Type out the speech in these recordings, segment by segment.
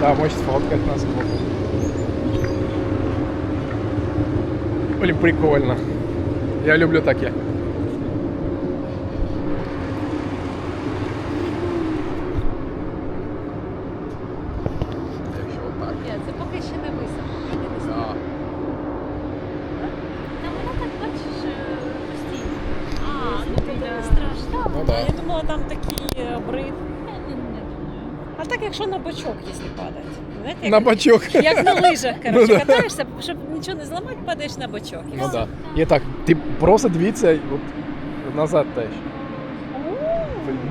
Да, можешь сфоткать нас. Блин, прикольно. Я люблю таке. Якщо отак. Ні, це поки ще не високо. Поки не Да. Та воно так бачиш е, постійно. А, ну то не страшно. Ну да. Я думала, там такий е, обрив. Я не, не думаю. А так, якщо на бочок, якщо падати. Знаєте, як, На бачок. як на лижах, Ну коротше, да. катаєшся, щоб нічого не зламати, падаєш на бочок. І Ну все. да. І так, ти просто дивіться от, назад теж.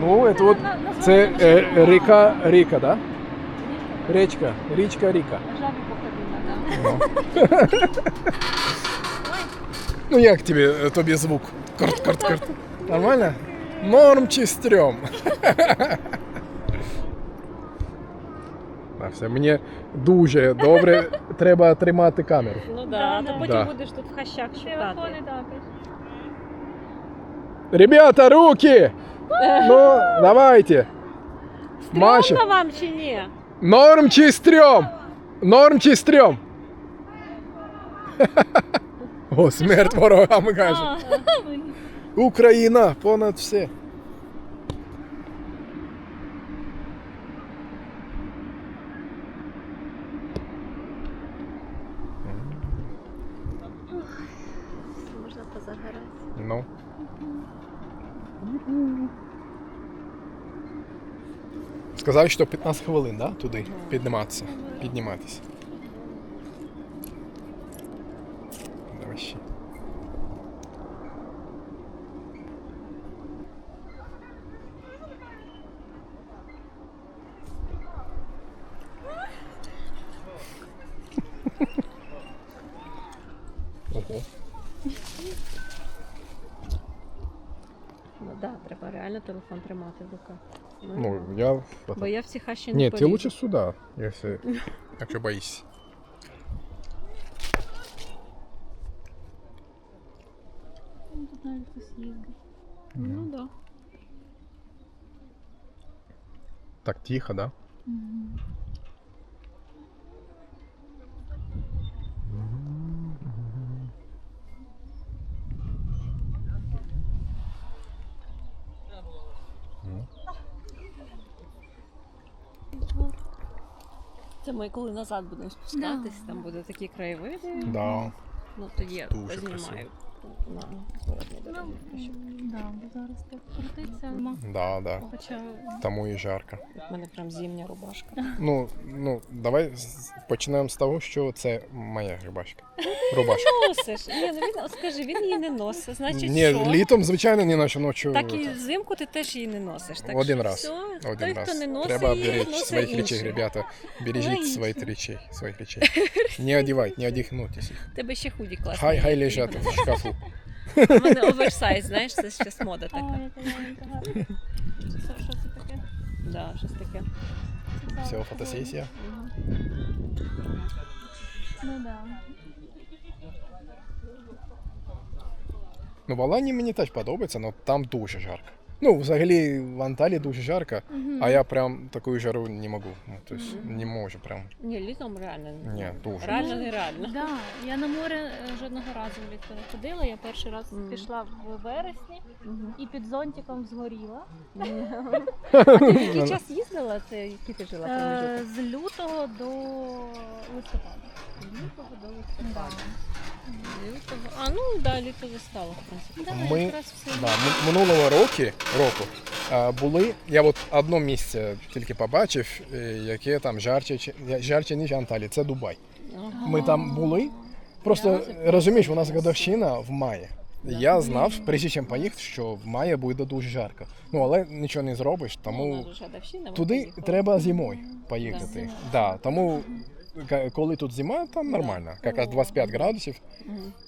Ну, це от, На- на- це на- е, на- ріка, ріка, да? Річка, річка, ріка. Жабі походила, да. Ну як тобі, е, тобі звук? Карт, карт, карт. Нормально? Норм чи стрьом? А все, мені дуже добре треба тримати камеру. Ну Да, да, а да. то потім Да. будеш тут в хащах шукати. Телефони також. Ребята, руки! Ну, давайте. Маша, Стрьомно вам чи ні? норм чи стрьом? Норм чи стрьом? О, смерть ворогам каже. А, Україна понад все. Позагорати. Ну. Сказав, що 15 хвилин, да? Туди підніматися. Підніматися. треба реально телефон тримати в руках. Ну, я... Бо я в ці хащі не Нет, ты полізу. лучше сюда, если, якщо боишься. Ну, Тут навіть хтось їздить. Ну да. Так тихо, да? Це ми коли назад будемо спускатись, там буде такі краєвиди. Да. Ну тоді я Дуже познімаю на Да, зараз так крутиться. Да, да. Хоча Тому і жарко. У мене прям зимня рубашка. Ну, ну, давай з- почнемо з того, що це моя рубашка. Рубашка. Носиш. Ні, ну він, скажи, він її не носить. Значить, Ні, що? літом, звичайно, не ношу ночі. Так і взимку ти теж її не носиш. Так Один що раз. Все, Один той, раз. хто не носить Треба її, беречь носить своїх речей, ребята. Бережіть Логічно. своїх речей, своїх речей. Не одівайте, не одягнутися. Тебе ще худі класні. Хай, хай лежать в шкафу. У мене оверсайз, знаєш, це зараз мода така. Що, що це таке? Да, щось таке. Все, фотосесія. Ну да. Ну, в Алані мені теж подобається, але там дуже жарко. Ну, взагалі в Анталії дуже жарко, а я прям таку жару не можу. Ну, тобто не можу прям. Ні, літом реально. не- Ні, дуже. Реально нереально. Да, я на море е, жодного разу влітку не ходила. Я перший раз Мгм. пішла в вересні Мгм. і під зонтиком згоріла. А ти в який час їздила? Це який ти жила Е? З лютого до листопада. З лютого до Да. листопада. Лютого. А ну да, літо застало, в принципі. Да, Ми- якраз все. Да, м- минулого року, року були. Я от одне місце тільки побачив, е, яке там жарче, чи- жарче ніж Анталія. Це Дубай. Ага. Ми там були, Просто розумієш, у нас годовщина в маї. Я знав, перш чим поїхати, що в маї буде дуже жарко. Ну але нічого не зробиш, Ну, тому туди треба зимою поїхати. Да, тому коли тут зима, там нормально. Якраз 25 градусів.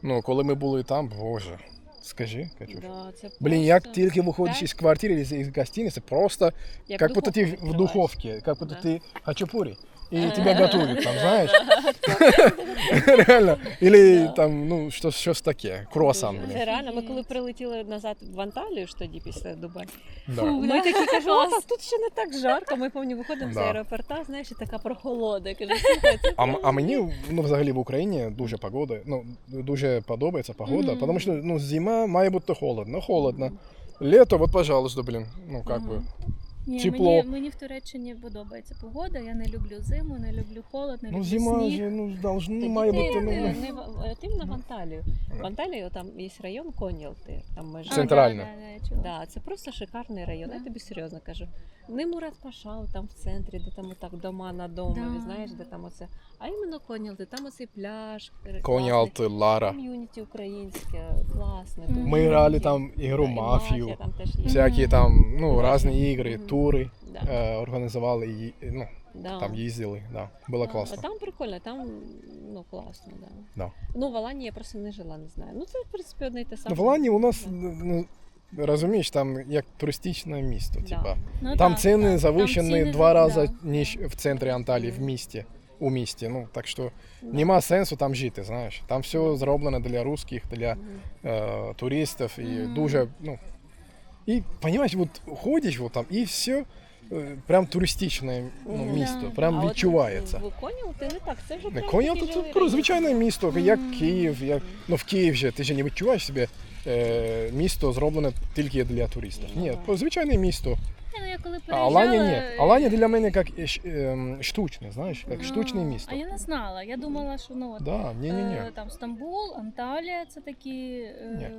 Ну, коли ми були там, боже, скажи, Катюш. Да, це Блін, як тільки виходиш із квартири, із, гостиниці, просто як как будто духовку в духовке, как будто Да. ты хачапури. И тебя готовят там, знаешь? Реально. Или там, ну, що, щось таке. Круасан, Це реально. Ми коли прилетіли назад в Анталію ж тоді після Дубаю, Да. ми такі кажу, о, та тут ще не так жарко. Ми повні виходимо з Да. аеропорта, знаєш, і така прохолода. Я кажу, слухай, це А, м- а мені ну, взагалі в Україні дуже погода, ну, дуже подобається погода, Мгм. тому що ну, зима має бути холодно, холодно. Лето, вот, пожалуйста, блін, ну, как би. Ні, Тепло. Мені, мені в Туреччині подобається погода. Я не люблю зиму, не люблю холод, не Ну, люблю зима сніг. же, ну, должно, Тоді має ти, бути, ти, ну, не в- от на в Анталію. В Анталії там є район Конілти, там межа. А, Центральна. Да, да, да, я чула. Да, це просто шикарний район. Я Да. тобі серйозно кажу. Не Мурат Пашал там в центрі, де там отак дома на домові, Да. знаєш, де там оце. А іменно Конілти, там оцей пляж. класний, Конялти, Лара. Ком'юніті українське, класне. Мгм. дуже. Ми грали там ігру Да, мафію, мафія там теж є. всякі там, ну, різні ігри, тури Да. е, організували, і, ну, Да. там їздили, да. Було Да, класно. А там прикольно, там ну класно, да. Да. Ну, в Аланії я просто не жила, не знаю. Ну це в принципі одне й те Ну, саме. в Алані у нас, Да. Розумієш, там як туристичне місто. Да. Типа. Ну, Там так, ціни так. завищені Там ціни два рази, да. ніж в центрі Анталії, в місті. У місті. Ну, так що нема сенсу там жити, знаєш. Там все зроблено для русських, для Мгм. е, туристів і Мгм. дуже, ну. І, розумієш, от ходиш вот там, і все е, прям туристичне ну, місто, Да. прям А от відчувається. В Конів ти не так, це вже Не Коня це звичайне місто, як. Київ, як ну в Київ же ти ж не відчуваєш себе місто зроблене тільки для туристів. Ні, звичайне місто. Ні, ну, я коли А Аланія переїжджала, ні. Аланія для мене як е, ш- ем, штучне, знаєш, як Ну, штучне місто. А я не знала. Я думала, що ну от Да, ні, ні, ні. е, там Стамбул, Анталія це такі е,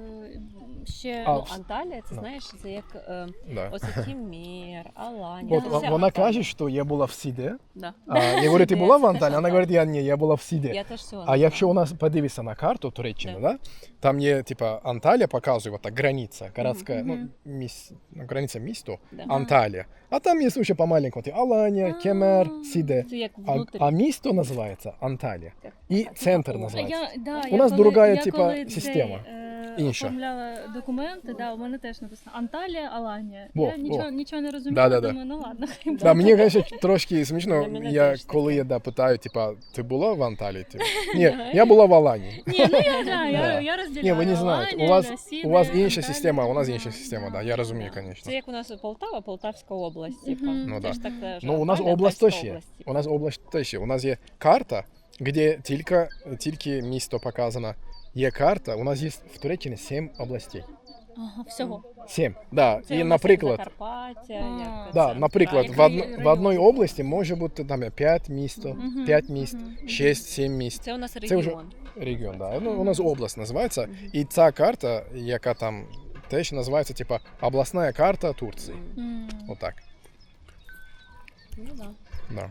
ще А, Ну, в- Анталія, це Ну. знаєш, це як е, Да. оце Тімір, Аланія. От це в- вся вона Анталія. каже, що я була в Сіде. Да. А, я говорю, ти Сіде, була в це Анталії? Вона говорить, я ні, я була в Сіде. Я теж цього не А знала. якщо у нас подивитися на карту Туреччини, да. там є типа Анталія показує вот так границя, городська, Мгм. ну, міс, ну, границя міста, Да. Анталія. А там є ще по-маленькому, ти Аланія, Кемер. Сіде. Це як А, внутрі. а місто називається Анталія. І центр називається. я, да, У я нас коли, другая, я типа, коли система. Е, Інша. оформляла документи, да, у мене теж написано Анталія, Аланія. Во, я нічого, во. нічого не розуміла, Да-да-да. думаю, ну ладно. Да, мені, конечно, трошки смішно, Для мене я, теж коли таке. я да, питаю, типа, ти була в Анталії? Типу, Ні, я була в Аланії. Ні, ну я, да, я, Да. я розділяю. Ні, ви не знаєте, у Аланія, вас, Росія, у вас інша Анталія. система, а у нас інша система, да, я розумію, Це звісно. як у нас Полтава, Полтавська область. Типа. Мгм. Ну, Це да. ж так теж Ну, у нас Анталія, область Полтавська теж є. область. У нас область теж є. У нас є карта, де тільки, тільки місто показано. Є карта, у нас є в Туреччині сім областей. Ага, всього. Сім, да. Це І, у нас як наприклад, А. Закарпаття, як да, це, наприклад, в, Крайні. одно, в одній області може бути там 5 місто, Мгм, 5 міст, мгм. 6-7 міст. Це у нас Це регіон. вже регіон, да. Ну, у нас область називається. І ця карта, яка там теж називається, типа, обласна карта Турції. Мгм. М. Отак. Ну да. Да.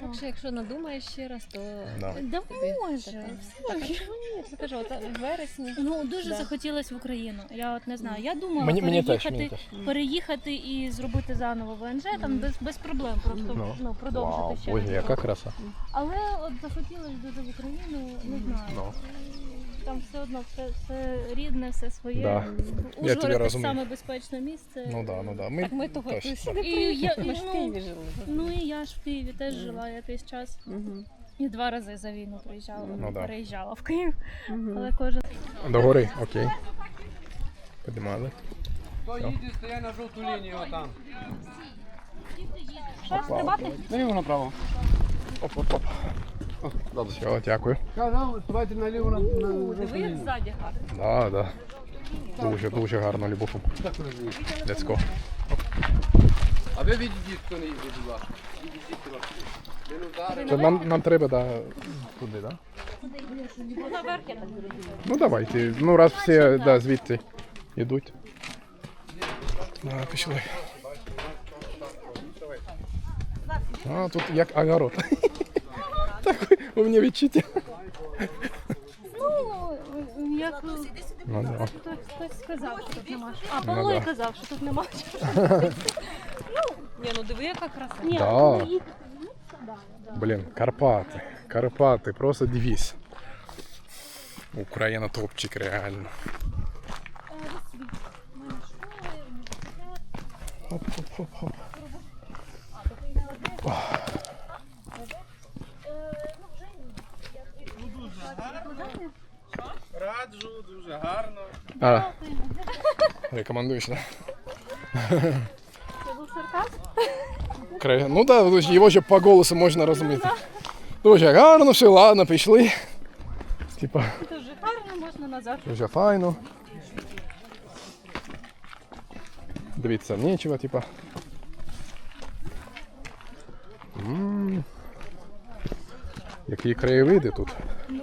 Так що, якщо надумаєш ще раз, то Да. Да тобі може. така- Так, а чому ні? Я кажу, от в вересні. Ну, дуже Да. захотілося в Україну. Я от не знаю. Я думала Мені, мені теж, переїхати, мені теж. переїхати і зробити заново ВНЖ, там без, без проблем, просто Ну. ну, продовжити Вау, ще. боже, яка краса. Але от захотілося дуже в Україну, не знаю. Ну. Там все одно все, все рідне, все своє. Да. Я Ужгород це розумію. саме безпечне місце. Ну да, ну да. Ми, Так ми того теж, сюди да. І я- Ми ж в ну, Києві жили. Ну і я ж в Києві теж жила якийсь час. Мгм. І два рази за війну приїжджала, Ну да. переїжджала в Київ, Мгм. але кожен До гори, окей. Піднімали. Хто їде, стоять на жовту лінію отам. Що, стрибати? Наліво направо. Оп-оп-оп. О, добре. Все, дякую. Наліво на, Диви, як ззаді гарно. Да, да. Дуже, дуже гарно, Любов. Let's go. А ви відійдіть, хто не їде, будь ласка. Відійдіть нам, нам треба, да, туди, да? Ну, наверх я так зрозуміла. Ну давайте. Ну раз всі да, звідти йдуть. Да, пішли. А, тут як огород. У мене відчуття. Ну, як Ну да. хтось, хтось сказав, що тут нема. А Ну Павло і да. казав, що тут нема. Ні, ну диви, яка краса. Ні, Да. ну, їх- Блін, Карпати. Карпати, просто дивись. Україна топчик, реально. Хоп-хоп-хоп-хоп. Раджу, дуже гарно. А, рекомендуєш, да? Це був сарказм? Кра- Ну да, його же по голосу можна розуміти. Дуже гарно, все, ладно, пішли. Типа, Дуже гарно, можна назад. дуже файно. Дивіться, нічого, типа. М, Які краєвиди тут. Ну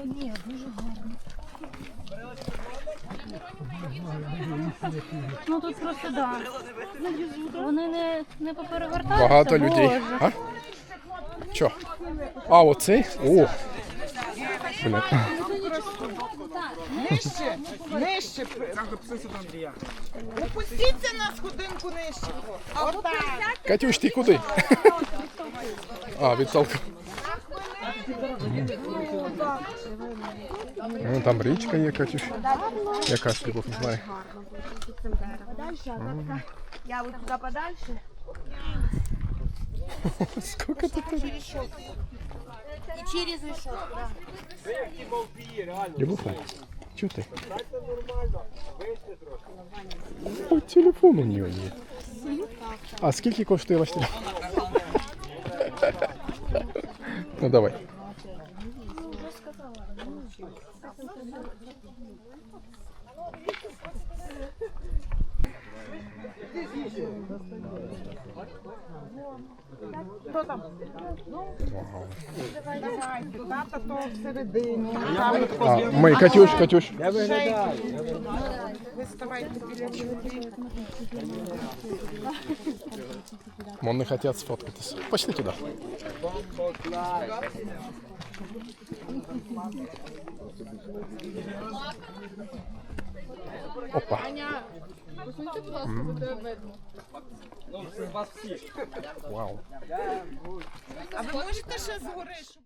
тут просто да. Вони не, не поперевертаються. Багато людей. А? Що? А, оцей? О! Бля. Нижче, нижче. Опустіться на сходинку нижче. Отак. Катюш, ти куди? А, відтолкав. Ну, там річка є, Катюш. Якась любов, не знаю. Я вот туда подальше. Сколько тут? И через решетку. да. чого ти? Ой, телефон у нее є. А скільки коштує ваш телефон? Ну давай. Давай, туди та то всередину. А, ми, Катюш, Катюш. Ви ставайте біля чоловіка. Вон не хотят сфоткаться. Пошли туда. Опа. М. Вау. А ви можете ще згори?